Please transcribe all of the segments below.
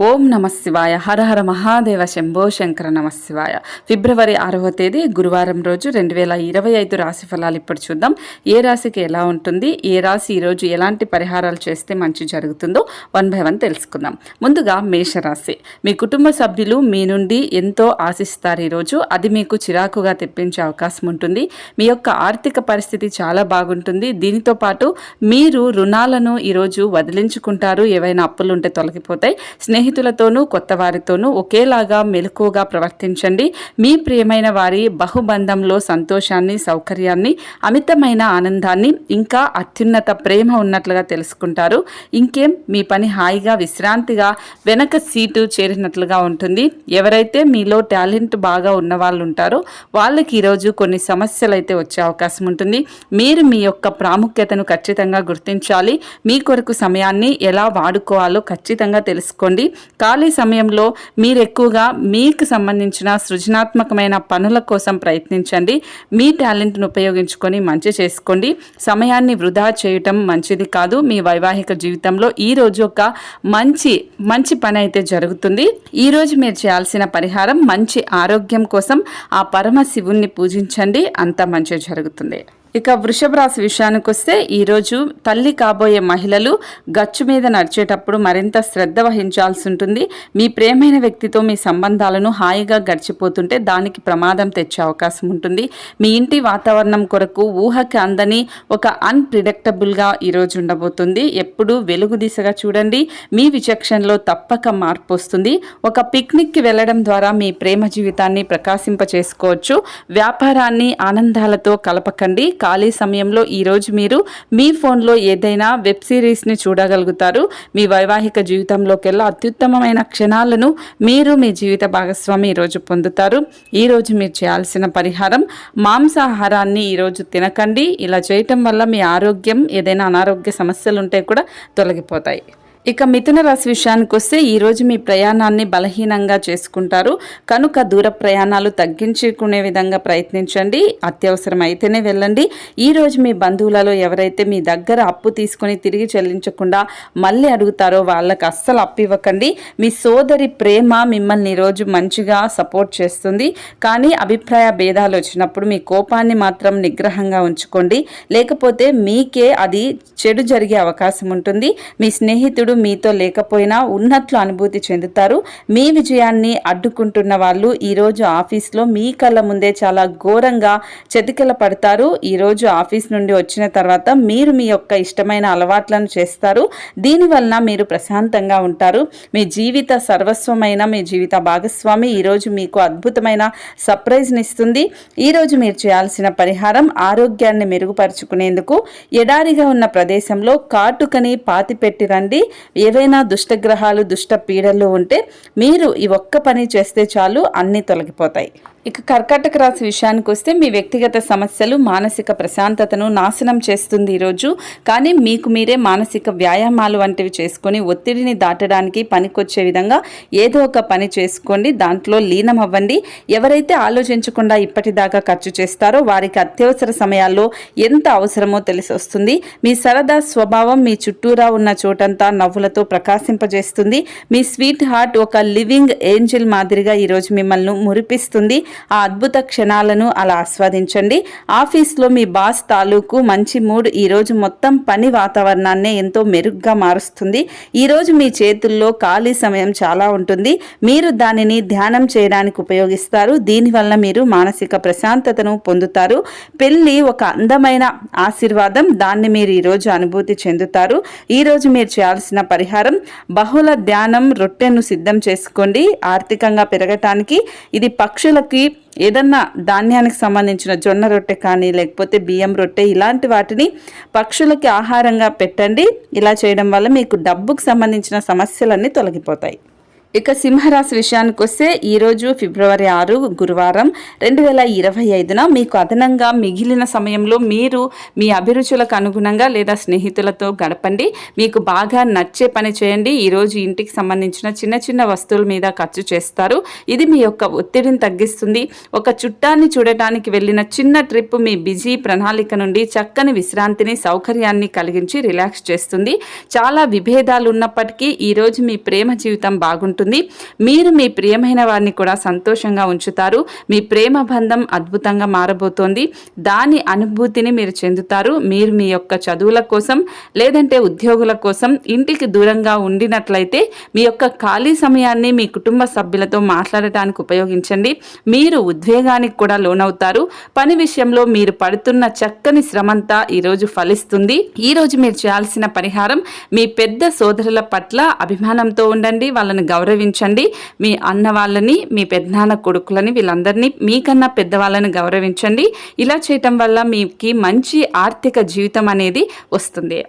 ఓం నమశివాయ హరహర మహాదేవ శంభో శంకర నమశివాయ ఫిబ్రవరి ఆరవ తేదీ గురువారం రోజు రెండు వేల ఇరవై ఐదు రాశి ఫలాలు ఇప్పుడు చూద్దాం. ఏ రాశికి ఎలా ఉంటుంది? ఏ రాశి ఈరోజు ఎలాంటి పరిహారాలు చేస్తే మంచి జరుగుతుందో వన్ బై వన్ తెలుసుకుందాం. ముందుగా మేషరాశి. మీ కుటుంబ సభ్యులు మీ నుండి ఎంతో ఆశిస్తారు ఈరోజు. అది మీకు చిరాకుగా తెప్పించే అవకాశం ఉంటుంది. మీ యొక్క ఆర్థిక పరిస్థితి చాలా బాగుంటుంది. దీనితో పాటు మీరు రుణాలను ఈరోజు వదిలించుకుంటారు. ఏవైనా అప్పులు ఉంటే తొలగిపోతాయి స్నేహితులతోనూ కొత్త వారితోనూ ఒకేలాగా మెలకువగా ప్రవర్తించండి. మీ ప్రియమైన వారి బహుబంధంలో సంతోషాన్ని సౌకర్యాన్ని అమితమైన ఆనందాన్ని ఇంకా అత్యున్నత ప్రేమ ఉన్నట్లుగా తెలుసుకుంటారు. ఇంకేం మీ పని హాయిగా విశ్రాంతిగా వెనక సీటు చేరినట్లుగా ఉంటుంది. ఎవరైతే మీలో టాలెంట్ బాగా ఉన్న వాళ్ళు ఉంటారో వాళ్ళకి ఈరోజు కొన్ని సమస్యలు అయితే వచ్చే అవకాశం ఉంటుంది. మీరు మీ యొక్క ప్రాముఖ్యతను ఖచ్చితంగా గుర్తించాలి. మీ కొరకు సమయాన్ని ఎలా వాడుకోవాలో ఖచ్చితంగా తెలుసుకోండి. ఖాళీ సమయంలో మీరు ఎక్కువగా మీకు సంబంధించిన సృజనాత్మకమైన పనుల కోసం ప్రయత్నించండి. మీ టాలెంట్ను ఉపయోగించుకొని మంచి చేసుకోండి. సమయాన్ని వృధా చేయటం మంచిది కాదు. మీ వైవాహిక జీవితంలో ఈ రోజు ఒక మంచి మంచి పని అయితే జరుగుతుంది. ఈ రోజు మీరు చేయాల్సిన పరిహారం మంచి ఆరోగ్యం కోసం ఆ పరమ శివుణ్ణి పూజించండి. అంత మంచి జరుగుతుంది. ఇక వృషభ రాశి విషయానికి వస్తే ఈరోజు తల్లి కాబోయే మహిళలు గచ్చు మీద నడిచేటప్పుడు మరింత శ్రద్ధ వహించాల్సి ఉంటుంది. మీ ప్రేమైన వ్యక్తితో మీ సంబంధాలను హాయిగా గడిచిపోతుంటే దానికి ప్రమాదం తెచ్చే అవకాశం ఉంటుంది. మీ ఇంటి వాతావరణం కొరకు ఊహకి అందని ఒక అన్ప్రిడిక్టబుల్గా ఈరోజు ఉండబోతుంది. ఎప్పుడూ వెలుగు దిశగా చూడండి. మీ విచక్షణలో తప్పక మార్పు వస్తుంది. ఒక పిక్నిక్కి వెళ్ళడం ద్వారా మీ ప్రేమ జీవితాన్ని ప్రకాశింప చేసుకోవచ్చు వ్యాపారాన్ని ఆనందాలతో కలపకండి. ఖాళీ సమయంలో ఈరోజు మీరు మీ ఫోన్లో ఏదైనా వెబ్ సిరీస్ని చూడగలుగుతారు. మీ వైవాహిక జీవితంలోకెల్లా అత్యుత్తమమైన క్షణాలను మీరు మీ జీవిత భాగస్వామి ఈరోజు పొందుతారు. ఈరోజు మీరు చేయాల్సిన పరిహారం మాంసాహారాన్ని ఈరోజు తినకండి. ఇలా చేయటం వల్ల మీ ఆరోగ్యం ఏదైనా అనారోగ్య సమస్యలు ఉంటే కూడా తొలగిపోతాయి. ఇక మిథున రాశి విషయానికి వస్తే ఈరోజు మీ ప్రయాణాన్ని బలహీనంగా చేసుకుంటారు. కనుక దూర ప్రయాణాలు తగ్గించుకునే విధంగా ప్రయత్నించండి. అత్యవసరం అయితేనే వెళ్ళండి ఈరోజు మీ బంధువులలో ఎవరైతే మీ దగ్గర అప్పు తీసుకొని తిరిగి చెల్లించకుండా మళ్ళీ అడుగుతారో వాళ్ళకి అస్సలు అప్పు ఇవ్వకండి. మీ సోదరి ప్రేమ మిమ్మల్ని ఈరోజు మంచిగా సపోర్ట్ చేస్తుంది. కానీ అభిప్రాయ భేదాలు వచ్చినప్పుడు మీ కోపాన్ని మాత్రం నిగ్రహంగా ఉంచుకోండి. లేకపోతే మీకే అది చెడు జరిగే అవకాశం ఉంటుంది. మీ స్నేహితుడు మీతో లేకపోయినా ఉన్నట్లు అనుభూతి చెందుతారు. మీ విజయాన్ని అడ్డుకుంటున్న వాళ్ళు ఈరోజు ఆఫీస్లో మీ కళ్ళ ముందే చాలా ఘోరంగా చెతికిల పడతారు. ఈరోజు ఆఫీస్ నుండి వచ్చిన తర్వాత మీరు మీ యొక్క ఇష్టమైన అలవాట్లను చేస్తారు. దీనివలన మీరు ప్రశాంతంగా ఉంటారు. మీ జీవిత సర్వస్వమైన మీ జీవిత భాగస్వామి ఈరోజు మీకు అద్భుతమైన సర్ప్రైజ్ని ఇస్తుంది. ఈరోజు మీరు చేయాల్సిన పరిహారం ఆరోగ్యాన్ని మెరుగుపరుచుకునేందుకు ఎడారిగా ఉన్న ప్రదేశంలో కాటుకని పాతి పెట్టి రండి. ఏవైనా దుష్టగ్రహాలు దుష్ట పీడలు ఉంటే మీరు ఈ ఒక్క పని చేస్తే చాలు అన్నీ తొలగిపోతాయి. ఇక కర్కాటక రాశి విషయానికి వస్తే మీ వ్యక్తిగత సమస్యలు మానసిక ప్రశాంతతను నాశనం చేస్తుంది ఈరోజు కానీ మీకు మీరే మానసిక వ్యాయామాలు వంటివి చేసుకొని ఒత్తిడిని దాటడానికి పనికొచ్చే విధంగా ఏదో ఒక పని చేసుకోండి. దాంట్లో లీనం అవ్వండి ఎవరైతే ఆలోచించకుండా ఇప్పటిదాకా ఖర్చు చేస్తారో వారికి అత్యవసర సమయాల్లో ఎంత అవసరమో తెలిసి వస్తుంది. మీ సరదా స్వభావం మీ చుట్టూరా ఉన్న చోటంతా నవ్వులతో ప్రకాశింపజేస్తుంది. మీ స్వీట్ హార్ట్ ఒక లివింగ్ ఏంజిల్ మాదిరిగా ఈరోజు మిమ్మల్ని మురిపిస్తుంది. ఆ అద్భుత క్షణాలను అలా ఆస్వాదించండి. ఆఫీస్లో మీ బాస్ తాలూకు మంచి మూడ్ ఈరోజు మొత్తం పని వాతావరణాన్ని ఎంతో మెరుగ్గా మారుస్తుంది. ఈరోజు మీ చేతుల్లో ఖాళీ సమయం చాలా ఉంటుంది. మీరు దానిని ధ్యానం చేయడానికి ఉపయోగిస్తారు. దీనివల్ల మీరు మానసిక ప్రశాంతతను పొందుతారు. పెళ్ళి ఒక అందమైన ఆశీర్వాదం. దాన్ని మీరు ఈరోజు అనుభూతి చెందుతారు. ఈరోజు మీరు చేయాల్సిన పరిహారం బహుళ ధ్యానం రొట్టెను సిద్ధం చేసుకోండి. ఆర్థికంగా పెరగటానికి ఇది పక్షులకి ఏదన్నా ధాన్యానికి సంబంధించిన జొన్న రొట్టె కానీ లేకపోతే బియ్యం రొట్టె ఇలాంటి వాటిని పక్షులకి ఆహారంగా పెట్టండి. ఇలా చేయడం వల్ల మీకు డబ్బుకు సంబంధించిన సమస్యలన్నీ తొలగిపోతాయి. ఇక సింహరాశి విషయానికి వస్తే ఈరోజు ఫిబ్రవరి ఆరు గురువారం రెండు వేల ఇరవై ఐదున మీకు అదనంగా మిగిలిన సమయంలో మీరు మీ అభిరుచులకు అనుగుణంగా లేదా స్నేహితులతో గడపండి. మీకు బాగా నచ్చే పని చేయండి. ఈరోజు ఇంటికి సంబంధించిన చిన్న చిన్న వస్తువుల మీద ఖర్చు చేస్తారు. ఇది మీ యొక్క ఒత్తిడిని తగ్గిస్తుంది. ఒక చుట్టాన్ని చూడటానికి వెళ్ళిన చిన్న ట్రిప్ మీ బిజీ ప్రణాళిక నుండి చక్కని విశ్రాంతిని సౌకర్యాన్ని కలిగించి రిలాక్స్ చేస్తుంది. చాలా విభేదాలు ఉన్నప్పటికీ ఈరోజు మీ ప్రేమ జీవితం బాగుంటుంది. ఉంటుంది. మీరు మీ ప్రియమైన వారిని కూడా సంతోషంగా ఉంచుతారు. మీ ప్రేమ బంధం అద్భుతంగా మారబోతోంది. దాని అనుభూతిని మీరు చెందుతారు. మీరు మీ యొక్క చదువుల కోసం లేదంటే ఉద్యోగుల కోసం ఇంటికి దూరంగా ఉండినట్లయితే మీ యొక్క ఖాళీ సమయాన్ని మీ కుటుంబ సభ్యులతో మాట్లాడటానికి ఉపయోగించండి. మీరు ఉద్వేగానికి కూడా లోనవుతారు. పని విషయంలో మీరు పడుతున్న చక్కని శ్రమంతా ఈరోజు ఫలిస్తుంది. ఈరోజు మీరు చేయాల్సిన పరిహారం మీ పెద్ద సోదరుల పట్ల అభిమానంతో ఉండండి. వాళ్ళని గౌరవ గౌరవించండి. మీ అన్న వాళ్ళని మీ పెద్దనాన్న కొడుకులని వీళ్ళందరినీ మీకన్నా పెద్దవాళ్ళని గౌరవించండి. ఇలా చేయటం వల్ల మీకు మంచి ఆర్థిక జీవితం అనేది వస్తుంది.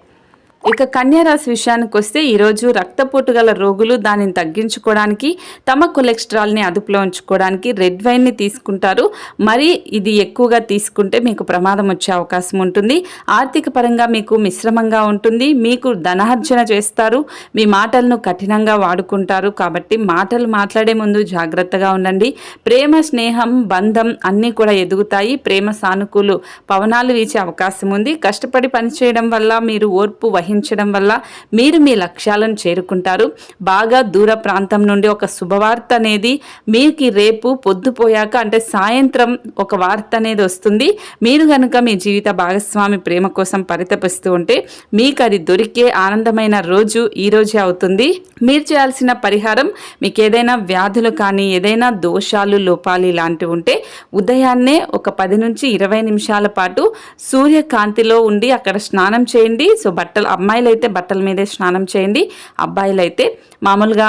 ఇక కన్యారాశి విషయానికి వస్తే ఈరోజు రక్తపోటు గల రోగులు దానిని తగ్గించుకోవడానికి తమ కొలెస్ట్రాల్ని అదుపులో ఉంచుకోవడానికి రెడ్ వైన్ని తీసుకుంటారు. మరి ఇది ఎక్కువగా తీసుకుంటే మీకు ప్రమాదం వచ్చే అవకాశం ఉంటుంది. ఆర్థిక పరంగా మీకు మిశ్రమంగా ఉంటుంది. మీకు ధనార్జన చేస్తారు. మీ మాటలను కఠినంగా వాడుకుంటారు. కాబట్టి మాటలు మాట్లాడే ముందు జాగ్రత్తగా ఉండండి. ప్రేమ స్నేహం బంధం అన్నీ కూడా ఎదుగుతాయి. ప్రేమ సానుకూలు పవనాలు వీచే అవకాశం ఉంది. కష్టపడి పనిచేయడం వల్ల మీరు ఓర్పు వహి నిర్వహించడం వల్ల మీరు మీ లక్ష్యాలను చేరుకుంటారు. బాగా దూర ప్రాంతం నుండి ఒక శుభవార్త అనేది మీకు రేపు పొద్దుపోయాక అంటే సాయంత్రం ఒక వార్త అనేది వస్తుంది. మీరు కనుక మీ జీవిత భాగస్వామి ప్రేమ కోసం పరితపిస్తూ ఉంటే మీకు అది దొరికే ఆనందమైన రోజు ఈ రోజే అవుతుంది. మీరు చేయాల్సిన పరిహారం మీకు ఏదైనా వ్యాధులు కానీ ఏదైనా దోషాలు లోపాలు ఇలాంటివి ఉంటే ఉదయాన్నే ఒక పది నుంచి ఇరవై నిమిషాల పాటు సూర్యకాంతిలో ఉండి అక్కడ స్నానం చేయండి. సో బట్టలు అమ్మాయిలు అయితే బట్టల మీదే స్నానం చేయండి. అబ్బాయిలు అయితే మామూలుగా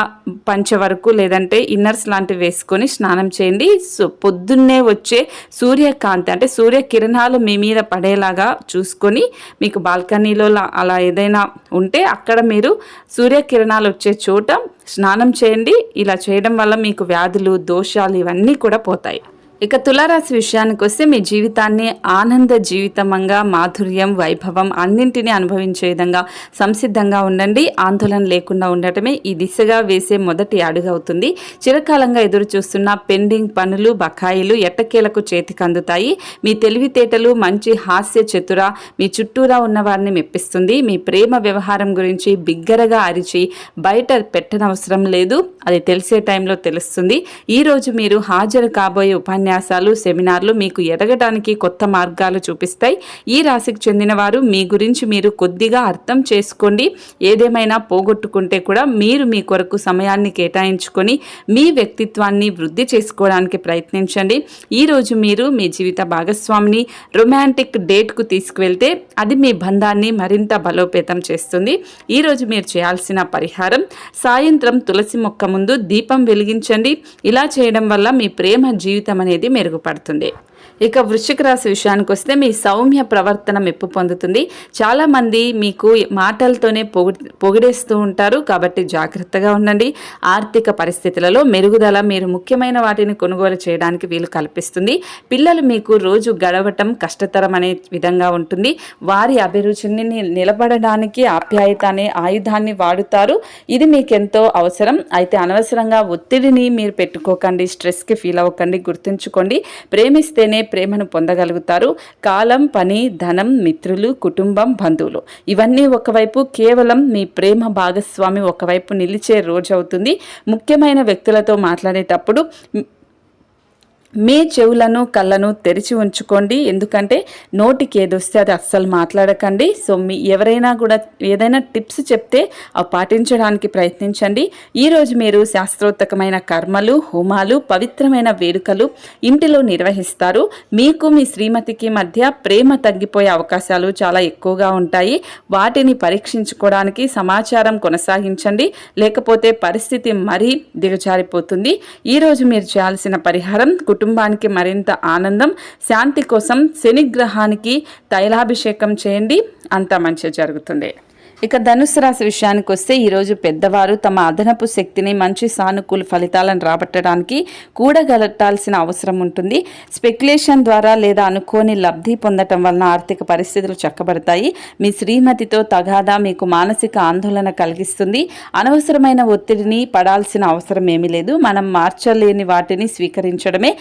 పంచ వరకు లేదంటే ఇన్నర్స్ లాంటివి వేసుకొని స్నానం చేయండి. సో పొద్దున్నే వచ్చే సూర్యకాంతి అంటే సూర్యకిరణాలు మీ మీద పడేలాగా చూసుకొని మీకు బాల్కనీలో అలా ఏదైనా ఉంటే అక్కడ మీరు సూర్యకిరణాలు వచ్చే చోట స్నానం చేయండి. ఇలా చేయడం వల్ల మీకు వ్యాధులు దోషాలు ఇవన్నీ కూడా పోతాయి. ఇక తులారాశి విషయానికి వస్తే మీ జీవితాన్ని ఆనంద జీవితమంగా మాధుర్యం వైభవం అన్నింటినీ అనుభవించే విధంగా సంసిద్ధంగా ఉండండి. ఆందోళన లేకుండా ఉండటమే ఈ దిశగా వేసే మొదటి అడుగు అవుతుంది. చిరకాలంగా ఎదురు చూస్తున్న పెండింగ్ పనులు బకాయిలు ఎట్టకేలకు చేతికి అందుతాయి. మీ తెలివితేటలు మంచి హాస్య చతుర మీ చుట్టూరా ఉన్న వారిని మెప్పిస్తుంది. మీ ప్రేమ వ్యవహారం గురించి బిగ్గరగా అరిచి బయట పెట్టనవసరం లేదు. అది తెలిసే టైంలో తెలుస్తుంది. ఈరోజు మీరు హాజరు కాబోయే ఉపన్యాసం ఉపన్యాసాలు సెమినార్లు మీకు ఎదగడానికి కొత్త మార్గాలు చూపిస్తాయి. ఈ రాశికి చెందిన వారు మీ గురించి మీరు కొద్దిగా అర్థం చేసుకోండి. ఏదేమైనా పోగొట్టుకుంటే కూడా మీరు మీ కొరకు సమయాన్ని కేటాయించుకొని మీ వ్యక్తిత్వాన్ని వృద్ధి చేసుకోవడానికి ప్రయత్నించండి. ఈరోజు మీరు మీ జీవిత భాగస్వామిని రొమాంటిక్ డేట్కు తీసుకువెళ్తే అది మీ బంధాన్ని మరింత బలోపేతం చేస్తుంది. ఈరోజు మీరు చేయాల్సిన పరిహారం సాయంత్రం తులసి మొక్క ముందు దీపం వెలిగించండి. ఇలా చేయడం వల్ల మీ ప్రేమ జీవితం అనేది అనేది మెరుగుపడుతుంది. ఇక వృశ్చిక రాశి విషయానికి వస్తే మీ సౌమ్య ప్రవర్తన మెప్పు పొందుతుంది. చాలామంది మీకు మాటలతోనే పొగి పొగిడేస్తూ ఉంటారు. కాబట్టి జాగ్రత్తగా ఉండండి. ఆర్థిక పరిస్థితులలో మెరుగుదల మీరు ముఖ్యమైన వాటిని కొనుగోలు చేయడానికి వీలు కల్పిస్తుంది. పిల్లలు మీకు రోజు గడవటం కష్టతరం అనే విధంగా ఉంటుంది. వారి అభిరుచిని నిలబడడానికి ఆప్యాయత అనే ఆయుధాన్ని వాడుతారు. ఇది మీకెంతో అవసరం. అయితే అనవసరంగా ఒత్తిడిని మీరు పెట్టుకోకండి. స్ట్రెస్కి ఫీల్ అవ్వకండి. గుర్తుంచుకోండి. ప్రేమిస్తేనే ప్రేమను పొందగలుగుతారు. కాలం పని ధనం మిత్రులు కుటుంబం బంధువులు. ఇవన్నీ ఒకవైపు కేవలం మీ ప్రేమ భాగస్వామి ఒకవైపు నిలిచే రోజు అవుతుంది ముఖ్యమైన వ్యక్తులతో మాట్లాడేటప్పుడు మీ చెవులను కళ్ళను తెరిచి ఉంచుకోండి. ఎందుకంటే నోటికి ఏదొస్తే అది అస్సలు మాట్లాడకండి. సో మీ ఎవరైనా కూడా ఏదైనా టిప్స్ చెప్తే అవి పాటించడానికి ప్రయత్నించండి. ఈరోజు మీరు శాస్త్రోత్తకమైన కర్మలు హోమాలు పవిత్రమైన వేడుకలు ఇంటిలో నిర్వహిస్తారు. మీకు మీ శ్రీమతికి మధ్య ప్రేమ తగ్గిపోయే అవకాశాలు చాలా ఎక్కువగా ఉంటాయి. వాటిని పరీక్షించుకోవడానికి సమాచారం కొనసాగించండి. లేకపోతే పరిస్థితి మరీ దిగజారిపోతుంది. ఈరోజు మీరు చేయాల్సిన పరిహారం కుటుంబ కుటుంబానికి మరింత ఆనందం శాంతి కోసం శనిగ్రహానికి తైలాభిషేకం చేయండి. అంత మంచి జరుగుతుంది. ఇక ధనుసు రాశి విషయానికి వస్తే ఈరోజు పెద్దవారు తమ అదనపు శక్తిని మంచి సానుకూల ఫలితాలను రాబట్టడానికి కూడగలటాల్సిన అవసరం ఉంటుంది. స్పెక్యులేషన్ ద్వారా లేదా అనుకోని లబ్ధి పొందటం వలన ఆర్థిక పరిస్థితులు చక్కబడతాయి. మీ శ్రీమతితో తగాదా మీకు మానసిక ఆందోళన కలిగిస్తుంది. అనవసరమైన ఒత్తిడిని పడాల్సిన అవసరం ఏమీ లేదు. మనం మార్చలేని వాటిని స్వీకరించడమే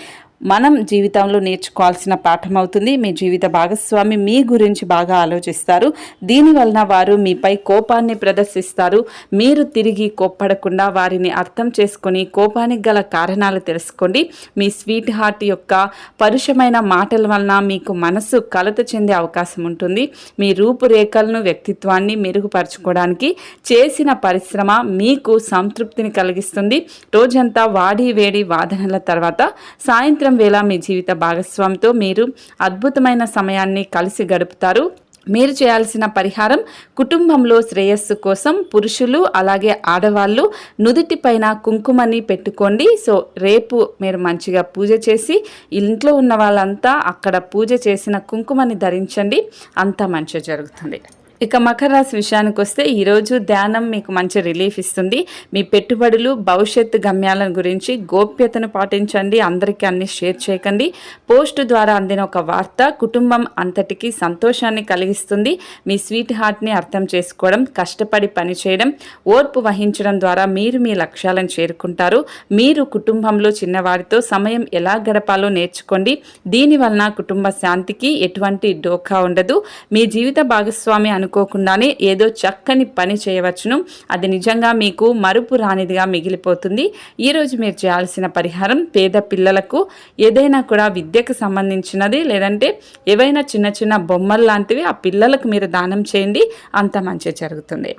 మనం జీవితంలో నేర్చుకోవాల్సిన పాఠం అవుతుంది. మీ జీవిత భాగస్వామి మీ గురించి బాగా ఆలోచిస్తారు. దీనివలన వారు మీపై కోపాన్ని ప్రదర్శిస్తారు. మీరు తిరిగి కోప్పడకుండా వారిని అర్థం చేసుకుని కోపానికి గల కారణాలు తెలుసుకోండి. మీ స్వీట్ హార్ట్ యొక్క పరుషమైన మాటల వలన మీకు మనసు కలత చెందే అవకాశం ఉంటుంది. మీ రూపురేఖలను వ్యక్తిత్వాన్ని మెరుగుపరచుకోవడానికి చేసిన పరిశ్రమ మీకు సంతృప్తిని కలిగిస్తుంది. రోజంతా వాడి వేడి వాదనల తర్వాత సాయంత్రం వేళ మీ జీవిత భాగస్వామితో మీరు అద్భుతమైన సమయాన్ని కలిసి గడుపుతారు. మీరు చేయాల్సిన పరిహారం కుటుంబంలో శ్రేయస్సు కోసం పురుషులు అలాగే ఆడవాళ్ళు నుదుటిపైన కుంకుమని పెట్టుకోండి. సో రేపు మీరు మంచిగా పూజ చేసి ఇంట్లో ఉన్న వాళ్ళంతా అక్కడ పూజ చేసిన కుంకుమని ధరించండి. అంత మంచి జరుగుతుంది. ఇక మకర రాశి విషయానికి వస్తే ఈరోజు ధ్యానం మీకు మంచి రిలీఫ్ ఇస్తుంది. మీ పెట్టుబడులు భవిష్యత్తు గమ్యాల గురించి గోప్యతను పాటించండి. అందరికీ అన్ని షేర్ చేయకండి. పోస్ట్ ద్వారా అందిన ఒక వార్త కుటుంబం అంతటికి సంతోషాన్ని కలిగిస్తుంది. మీ స్వీట్ హార్ట్ని అర్థం చేసుకోవడం కష్టపడి పనిచేయడం ఓర్పు వహించడం ద్వారా మీరు మీ లక్ష్యాలను చేరుకుంటారు. మీరు కుటుంబంలో చిన్నవారితో సమయం ఎలా గడపాలో నేర్చుకోండి. దీనివలన కుటుంబ శాంతికి ఎటువంటి డోకా ఉండదు. మీ జీవిత భాగస్వామి అను అనుకోకుండానే ఏదో చక్కని పని చేయవచ్చును. అది నిజంగా మీకు మరుపు రానిదిగా మిగిలిపోతుంది. ఈరోజు మీరు చేయాల్సిన పరిహారం పేద పిల్లలకు ఏదైనా కూడా విద్యకు సంబంధించినది లేదంటే ఏవైనా చిన్న చిన్న బొమ్మలు లాంటివి ఆ పిల్లలకు మీరు దానం చేయండి. అంత మంచి జరుగుతుంది.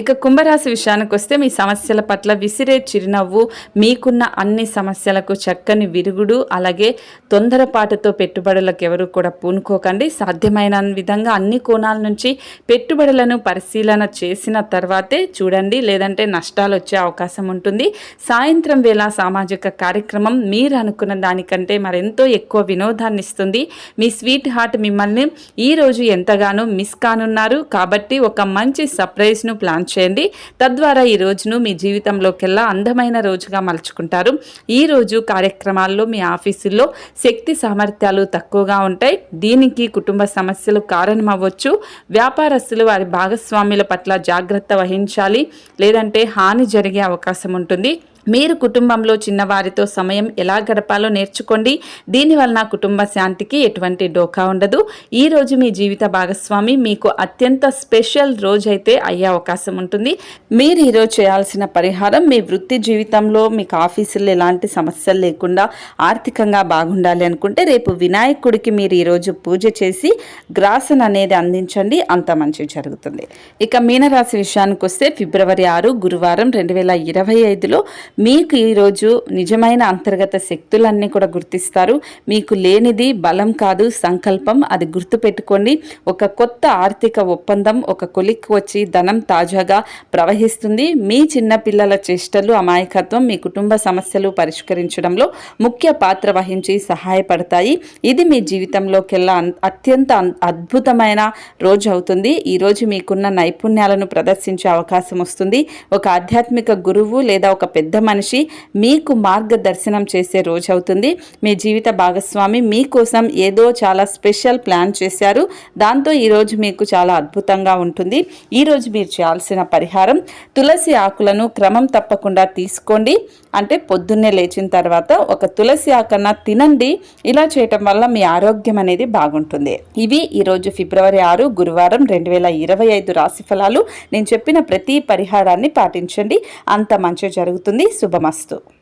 ఇక కుంభరాశి విషయానికి వస్తే మీ సమస్యల పట్ల విసిరే చిరునవ్వు మీకున్న అన్ని సమస్యలకు చక్కని విరుగుడు అలాగే తొందరపాటుతో పెట్టుబడులకు ఎవరు కూడా పూనుకోకండి. సాధ్యమైన విధంగా అన్ని కోణాల నుంచి పెట్టుబడులను పరిశీలన చేసిన తర్వాతే చూడండి లేదంటే నష్టాలు వచ్చే అవకాశం ఉంటుంది. సాయంత్రం వేళ సామాజిక కార్యక్రమం మీరు అనుకున్న దానికంటే మరెంతో ఎక్కువ వినోదాన్ని ఇస్తుంది. మీ స్వీట్ హార్ట్ మిమ్మల్ని ఈరోజు ఎంతగానో మిస్ కానున్నారు. కాబట్టి ఒక మంచి సర్ప్రైజ్ను ప్లాన్ ఆన్ చేయండి. తద్వారా ఈ రోజును మీ జీవితంలోకెల్లా అందమైన రోజుగా మలుచుకుంటారు. ఈ రోజు కార్యక్రమాల్లో మీ ఆఫీసుల్లో శక్తి సామర్థ్యాలు తక్కువగా ఉంటాయి. దీనికి కుటుంబ సమస్యలు కారణమవ్వచ్చు. వ్యాపారస్తులు వారి భాగస్వాముల పట్ల జాగ్రత్త వహించాలి. లేదంటే హాని జరిగే అవకాశం ఉంటుంది. మీరు కుటుంబంలో చిన్నవారితో సమయం ఎలా గడపాలో నేర్చుకోండి. దీనివలన కుటుంబ శాంతికి ఎటువంటి డోకా ఉండదు. ఈ రోజు మీ జీవిత భాగస్వామి మీకు అత్యంత స్పెషల్ రోజు అయితే అయ్యే అవకాశం ఉంటుంది. మీరు ఈరోజు చేయాల్సిన పరిహారం మీ వృత్తి జీవితంలో మీకు ఆఫీసులో ఎలాంటి సమస్యలు లేకుండా ఆర్థికంగా బాగుండాలి అనుకుంటే రేపు వినాయకుడికి మీరు ఈరోజు పూజ చేసి గ్రాసన్ అనేది అందించండి. అంత మంచి జరుగుతుంది. ఇక మీనరాశి విషయానికి వస్తే ఫిబ్రవరి ఆరు గురువారం రెండు వేల ఇరవై ఐదులో మీకు ఈరోజు నిజమైన అంతర్గత శక్తులన్నీ కూడా గుర్తిస్తారు. మీకు లేనిది బలం కాదు సంకల్పం. అది గుర్తుపెట్టుకోండి ఒక కొత్త ఆర్థిక ఒప్పందం ఒక కొలిక్కి వచ్చి ధనం తాజాగా ప్రవహిస్తుంది. మీ చిన్న పిల్లల చేష్టలు అమాయకత్వం మీ కుటుంబ సమస్యలు పరిష్కరించడంలో ముఖ్య పాత్ర వహించి సహాయపడతాయి. ఇది మీ జీవితంలోకెల్లా అత్యంత అద్భుతమైన రోజు అవుతుంది. ఈరోజు మీకున్న నైపుణ్యాలను ప్రదర్శించే అవకాశం వస్తుంది. ఒక ఆధ్యాత్మిక గురువు లేదా ఒక పెద్ద మనిషి మీకు మార్గదర్శనం చేసే రోజు అవుతుంది మీ జీవిత భాగస్వామి మీకోసం ఏదో చాలా స్పెషల్ ప్లాన్ చేశారు. దాంతో ఈరోజు మీకు చాలా అద్భుతంగా ఉంటుంది. ఈరోజు మీరు చేయాల్సిన పరిహారం తులసి ఆకులను క్రమం తప్పకుండా తీసుకోండి. అంటే పొద్దున్నే లేచిన తర్వాత ఒక తులసి ఆకన్నా తినండి. ఇలా చేయటం వల్ల మీ ఆరోగ్యం అనేది బాగుంటుంది. ఇవి ఈరోజు ఫిబ్రవరి ఆరు గురువారం రెండు వేల ఇరవై ఐదు రాశి ఫలాలు. నేను చెప్పిన ప్రతి పరిహారాన్ని పాటించండి. అంత మంచి జరుగుతుంది. శుభమస్తు.